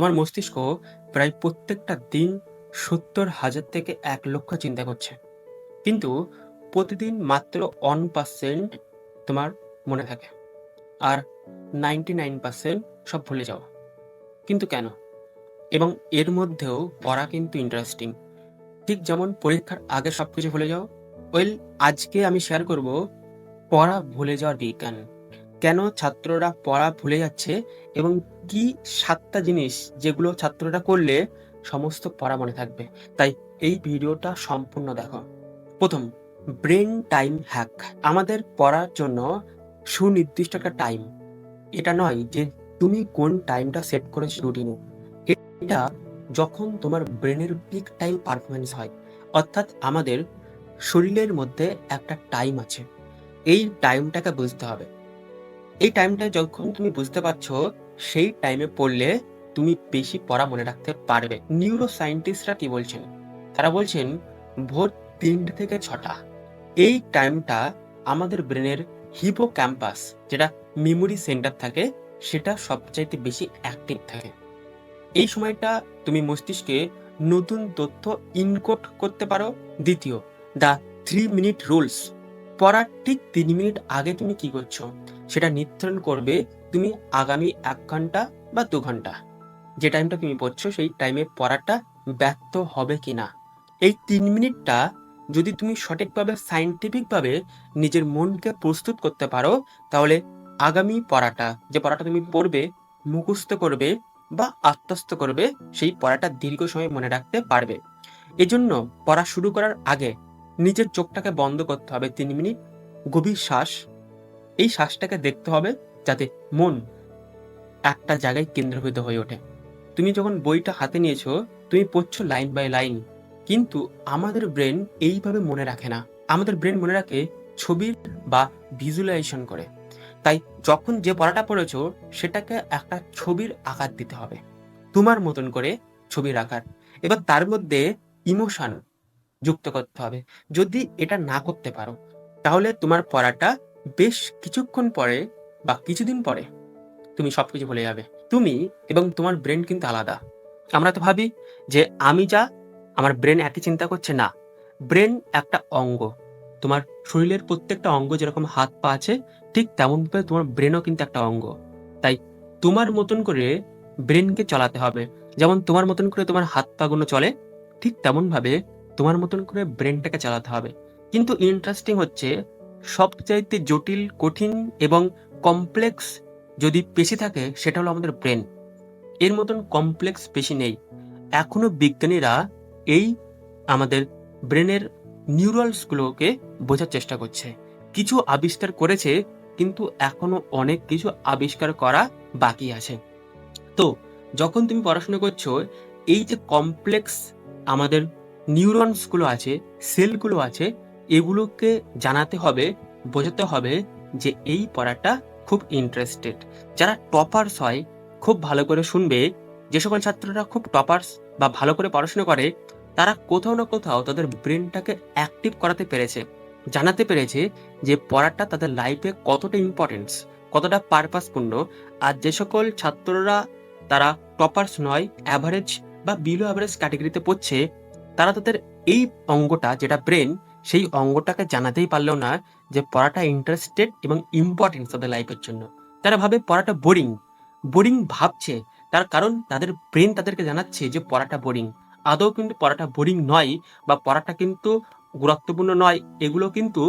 তোমার মস্তিষ্ক প্রায় প্রত্যেকটা দিন সত্তর হাজার থেকে এক লক্ষ চিন্তা করছে। কিন্তু প্রতিদিন মাত্র ওয়ান পার্সেন্ট তোমার মনে থাকে। আর নাইনটি নাইন পার্সেন্ট সব ভুলে যাও কিন্তু কেন? এবং এর মধ্যেও পড়া কিন্তু ইন্টারেস্টিং ঠিক যেমন পরীক্ষার আগে সব কিছু ভুলে যাও। ওয়েল আজকে আমি শেয়ার করব পড়া ভুলে যাওয়ার বিজ্ঞান। কেন ছাত্ররা পড়া ভুলে যাচ্ছে এবং কি সাতটা জিনিস যেগুলো ছাত্ররা করলে সমস্ত পড়া মনে থাকবে? তাই এই ভিডিওটা সম্পূর্ণ দেখো। প্রথম, ব্রেন টাইম হ্যাক। আমাদের পড়ার জন্য সুনির্দিষ্ট একটা টাইম। এটা নয় যে তুমি কোন টাইমটা সেট করেছ রুটিনে। এটা যখন তোমার ব্রেনের পিক টাইম পারফরমেন্স হয়, অর্থাৎ আমাদের শরীরের মধ্যে একটা টাইম আছে। এই টাইমটাকে বুঝতে হবে। এই টাইমটা যখন তুমি বুঝতে পারছ, সেই টাইমে পড়লে তুমি বেশি পড়া মনে রাখতে পারবে। নিউরো সায়েন্টিস্টরা কি বলছেন? তারা বলছেন, ভোর তিনটে থেকে ছটা। এই টাইমটা আমাদের ব্রেনের হিপো ক্যাম্পাস যেটা মেমোরি সেন্টার থাকে, সেটা সবচাইতে বেশি অ্যাক্টিভ থাকে। এই সময়টা তুমি মস্তিষ্কে নতুন তথ্য ইনকোট করতে পারো। দ্বিতীয় দ্য থ্রি মিনিট রুলস পড়ার ঠিক তিন মিনিট আগে তুমি কি করছ? সেটা নির্ধারণ করবে তুমি আগামী এক ঘণ্টা বা দু ঘণ্টা। যে টাইমটা তুমি পড়ছো সেই টাইমে পড়াটা ব্যর্থ হবে কি না এই তিন মিনিটটা যদি তুমি সঠিকভাবে সাইন্টিফিকভাবে নিজের মনকে প্রস্তুত করতে পারো, তাহলে আগামী পড়াটা, যে পড়াটা তুমি পড়বে, মুখস্থ করবে বা আত্মস্থ করবে, সেই পড়াটা দীর্ঘ সময় মনে রাখতে পারবে। এজন্য পড়া শুরু করার আগে নিজের চোখটাকে বন্ধ করতে হবে তিন মিনিট। গভীর শ্বাস। এই শ্বাসটাকে দেখতে হবে যাতে মন একটা জায়গায় কেন্দ্রভূত হয়ে ওঠে। তুমি যখন বইটা হাতে নিয়েছো, তুমি পড়ছো লাইন বাই লাইন। কিন্তু আমাদের ব্রেন এইভাবে মনে রাখে না। আমাদের ব্রেন মনে রাখে ছবির বা ভিজুয়ালাইজেশন করে। তাই যখন যে পড়াটা পড়েছো, সেটাকে একটা ছবির আকার দিতে হবে। তোমার মতন করে ছবির আকার। এবার তার মধ্যে ইমোশন। যুক্ত করতে হবে। যদি এটা না করতে পারো, তাহলে তোমার পড়াটা বেশ কিছুক্ষণ পরে বা কিছুদিন পরে তুমি সবকিছু ভুলে যাবে। তুমি এবং তোমার ব্রেন কিন্তু আলাদা। আমরা তো ভাবি যে আমি যা, আমার ব্রেন একই চিন্তা করছে, না। ব্রেন একটা অঙ্গ। তোমার শরীরের প্রত্যেকটা অঙ্গ যেরকম হাত পা আছে, ঠিক তেমনভাবে তোমার ব্রেনও কিন্তু একটা অঙ্গ। তাই তোমার মতন করে ব্রেনকে চালাতে হবে। যেমন তোমার মতন করে তোমার হাত পাগুলো চলে, ঠিক তেমনভাবে তোমার মতন করে ব্রেনটাকে চালাতে হবে। কিন্তু ইন্টারেস্টিং হচ্ছে, সবচাইতে জটিল, কঠিন এবং কমপ্লেক্স যদি পেশি থাকে, সেটা হলো আমাদের ব্রেন এর মতন কমপ্লেক্স পেশি নেই। এখনও বিজ্ঞানীরা এই আমাদের ব্রেনের নিউরালসগুলোকে বোঝার চেষ্টা করছে। কিছু আবিষ্কার করেছে, কিন্তু এখনও অনেক কিছু আবিষ্কার করা বাকি আছে। তো, যখন তুমি পড়াশোনা করছ, এই যে কমপ্লেক্স আমাদের নিউরনসগুলো আছে, সেলগুলো আছে, এগুলোকে জানাতে হবে, বোঝাতে হবে যে এই পড়াটা খুব ইন্টারেস্টেড যারা টপার্স হয়, খুব ভালো করে শুনবে, যে সকল ছাত্ররা খুব টপার্স বা ভালো করে পড়াশোনা করে, তারা কোথাও না কোথাও তাদের ব্রেনটাকে অ্যাক্টিভ করাতে পেরেছে, জানাতে পেরেছে যে পড়াটা তাদের লাইফে কতটা ইম্পর্টেন্স কতটা পারপাসপূর্ণ আর যে সকল ছাত্ররা তারা টপার্স নয় অ্যাভারেজ বা বিলো অ্যাভারেজ ক্যাটাগরিতে পড়ছে তারা তাদের এই অঙ্গটা, যেটা ব্রেন সেই অঙ্গটাকে জানাতেই পারলেও না যে পড়াটা ইন্টারেস্টেড এবং ইম্পর্টেন্ট তাদের লাইফের জন্য। তারা ভাবে পড়াটা বোরিং বোরিং ভাবছে। তার কারণ তাদের ব্রেন তাদেরকে জানাচ্ছে যে পড়াটা বোরিং আদৌ কিন্তু পড়াটা বোরিং নয় বা পড়াটা কিন্তু গুরুত্বপূর্ণ নয়, এগুলো কিন্তু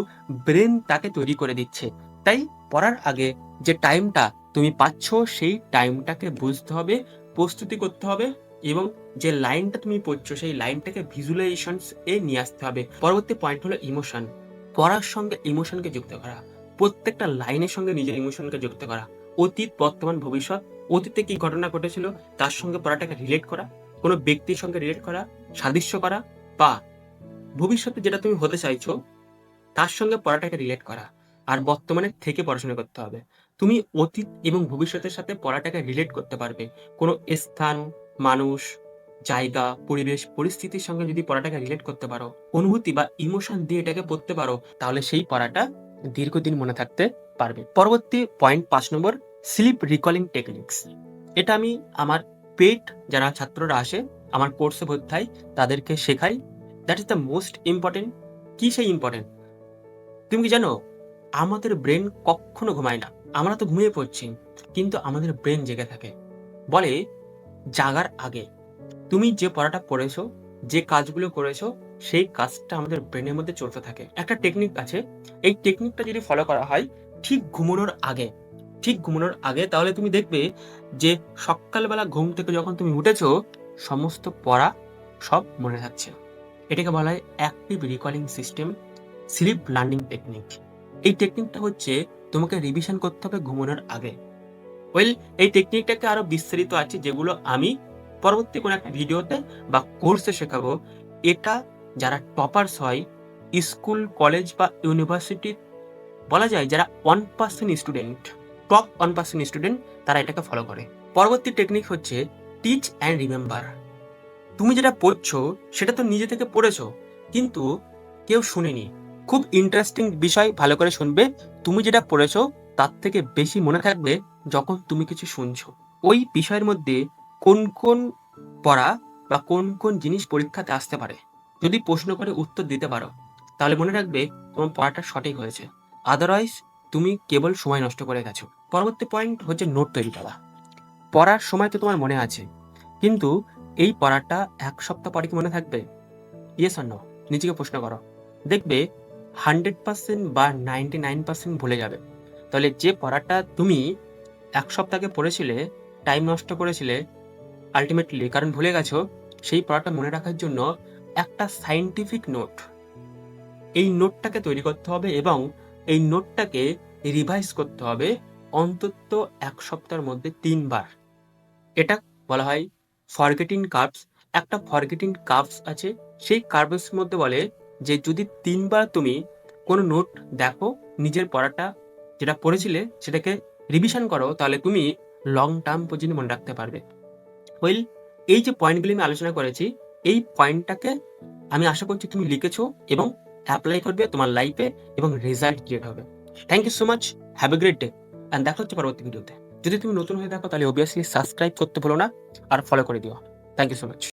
ব্রেন তাকে তৈরি করে দিচ্ছে। তাই পড়ার আগে যে টাইমটা তুমি পাচ্ছ, সেই টাইমটাকে বুঝতে হবে, প্রস্তুতি করতে হবে এবং যে লাইনটা তুমি পড়ছো, সেই লাইনটাকে ভিজুয়ালাইজেশনস এ নিয়ে আসতে হবে। পরবর্তী পয়েন্ট হলো ইমোশন পড়ার সঙ্গে ইমোশনকে যুক্ত করা। প্রত্যেকটা লাইনের সঙ্গে নিজের ইমোশনকে যুক্ত করা। অতীত, বর্তমান, ভবিষ্যৎ। অতীতে কি ঘটনা ঘটেছিল, তার সঙ্গে পড়াটাকে রিলেট করা। কোনো ব্যক্তির সঙ্গে রিলেট করা, সাদৃশ্য করা বা ভবিষ্যতে যেটা তুমি হতে চাইছো, তার সঙ্গে পড়াটাকে রিলেট করা। আর বর্তমানে থেকে পড়াশোনা করতে হবে। তুমি অতীত এবং ভবিষ্যতের সাথে পড়াটাকে রিলেট করতে পারবে। কোনো স্থান মানুষ, জায়গা, পরিবেশ, পরিস্থিতির সঙ্গে যদি পড়াটাকে রিলেট করতে পারো, অনুভূতি বা ইমোশন দিয়ে এটাকে পড়তে পারো, তাহলে সেই পড়াটা দীর্ঘদিন মনে থাকতে পারবে। পরবর্তী পয়েন্ট পাঁচ নম্বর স্লিপ রিকলিং টেকনিক্স এটা আমি আমার পেট, যারা ছাত্ররা আসে, আমার কোর্সে ভর্তি তাদেরকে শেখাই। That is the most important কি সেই ইম্পর্টেন্ট তুমি কি জানো, আমাদের ব্রেন কখনো ঘুমায় না। আমরা তো ঘুমিয়ে পড়ছি, কিন্তু আমাদের ব্রেন জেগে থাকে। বলে জাগার আগে। তুমি যে পড়াটা পড়েছো, যে কাজগুলো করেছ, সেই কাজটা আমাদের ব্রেনের মধ্যে চলতে থাকে। একটা টেকনিক আছে, এই টেকনিকটা যদি ফলো করা হয়, ঠিক ঘুমানোর আগে, ঠিক ঘুমানোর আগে তাহলে তুমি দেখবে যে সকালবেলা ঘুম থেকে যখন তুমি উঠেছো, সমস্ত পড়া সব মনে থাকছে। এটাকে বলা হয় active recalling system sleep learning technique এই টেকনিকটা হচ্ছে তোমাকে রিভিশন করতে হবে ঘুমানোর আগে। ওয়েল এই টেকনিকটাকে আরও বিস্তারিত আছে যেগুলো আমি পরবর্তী কোনো একটা ভিডিওতে বা কোর্সে শেখাবো। এটা যারা টপার্স হয় স্কুল কলেজ বা ইউনিভার্সিটি বলা যায় যারা one percent student top one percent student তারা এটাকে ফলো করে। পরবর্তী টেকনিক হচ্ছে টিচ অ্যান্ড রিমেম্বার তুমি যেটা পড়ছো, সেটা তো নিজে থেকে পড়েছো, কিন্তু কেউ শুনেনি। খুব ইন্টারেস্টিং বিষয় ভালো করে শুনবে। তুমি যেটা পড়েছো, তার থেকে বেশি মনে থাকবে যখন তুমি কিছু শুনছো, ওই বিষয়ের মধ্যে কোন কোন পড়া বা কোন কোন জিনিস পরীক্ষাতে আসতে পারে? যদি প্রশ্ন করে উত্তর দিতে পারো, তাহলে মনে রাখবে তোমার পড়াটা সঠিক হয়েছে। আদারওয়াইজ তুমি কেবল সময় নষ্ট করে গেছো। পরবর্তী পয়েন্ট হচ্ছে নোট তৈরি করা। পড়ার সময় তো তোমার মনে আছে। কিন্তু এই পড়াটা এক সপ্তাহ পরে কি মনে থাকবে? ইয়েস নো নিজেকে প্রশ্ন করো। দেখবে হান্ড্রেড পার্সেন্ট বা নাইনটি নাইন পার্সেন্ট ভুলে যাবে। তাহলে যে পড়াটা তুমি এক সপ্তাহে পড়েছিলে টাইম নষ্ট করেছিলে আলটিমেটলি কারণ ভুলে গেছো, সেই পড়াটা মনে রাখার জন্য একটা সাইন্টিফিক নোট এই নোটটাকে তৈরি করতে হবে এবং এই নোটটাকে রিভাইজ করতে হবে অন্তত এক সপ্তাহের মধ্যে তিনবার। এটা বলা হয় ফরগেটিং কার্ভস একটা ফরগেটিং কার্ভস আছে, সেই কার্ভস মধ্যে বলে যে যদি তিনবার তুমি কোনো নোট দেখো, নিজের পড়াটা যেটা পড়েছিলে সেটাকে রিভিশন করো, তাহলে তুমি লং টার্ম পর্যন্ত মনে রাখতে পারবে। ওয়েল এই যে পয়েন্টগুলি আমি আলোচনা করেছি, এই পয়েন্টটাকে আমি আশা করছি তুমি লিখেছো এবং অ্যাপ্লাই করবে তোমার লাইফে এবং রেজাল্ট ক্রিয়েট হবে। Thank you so much have a great day and দেখা হচ্ছে পরবর্তী ভিডিওতে যদি তুমি নতুন হয়ে থাকো, তাহলে অবভিয়াসলি সাবস্ক্রাইব করতে ভুলো না আর ফলো করে দিও। Thank you so much